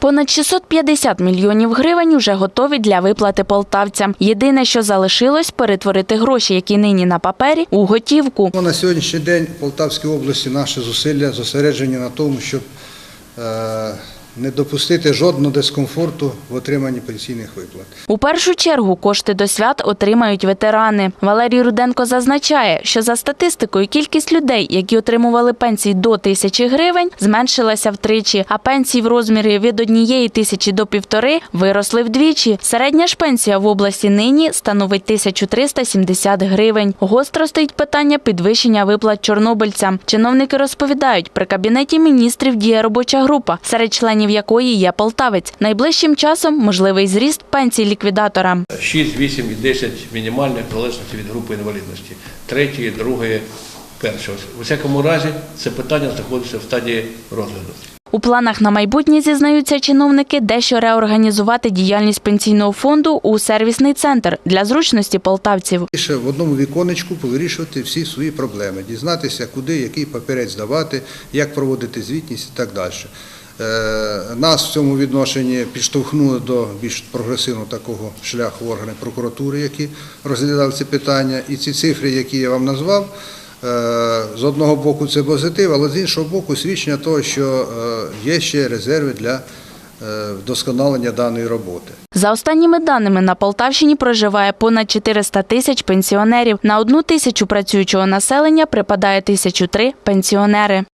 Понад 650 мільйонів гривень уже готові для виплати полтавцям. Єдине, що залишилось, перетворити гроші, які нині на папері, у готівку. Ну, На сьогоднішній день в Полтавській області наші зусилля зосереджені на тому, щоб е, не допустити жодного дискомфорту в отриманні пенсійних виплат. У першу чергу кошти до свят отримають ветерани. Валерій Руденко зазначає, що за статистикою кількість людей, які отримували пенсії до тисячі гривень, зменшилася втричі, а пенсії в розмірі від однієї тисячі до півтори виросли вдвічі. Середня ж пенсія в області нині становить 1370 гривень. Гостро стоїть питання підвищення виплат чорнобильцям. Чиновники розповідають, при кабінеті міністрів діє робоча група, серед членів якої є полтавець. Найближчим часом можливий зріст пенсій ліквідатора. 6, 8 і 10 мінімальних залежності від групи інвалідності. Третє, друге, перше. У всякому разі, це питання знаходиться в стадії розгляду. У планах на майбутнє зізнаються чиновники дещо реорганізувати діяльність пенсійного фонду у сервісний центр для зручності полтавців. Ще в одному віконечку повирішувати всі свої проблеми, дізнатися, куди який папірець здавати, як проводити звітність і так далі. Е, Нас в цьому відношенні підштовхнули до більш прогресивного такого шляху органи прокуратури, які розглядали ці питання. І ці цифри, які я вам назвав, е, з одного боку це позитив, але з іншого боку свідчення того, що е, є ще резерви для вдосконалення даної роботи. За останніми даними на Полтавщині проживає понад 400 тисяч пенсіонерів. На одну тисячу працюючого населення припадає 1003 пенсіонери.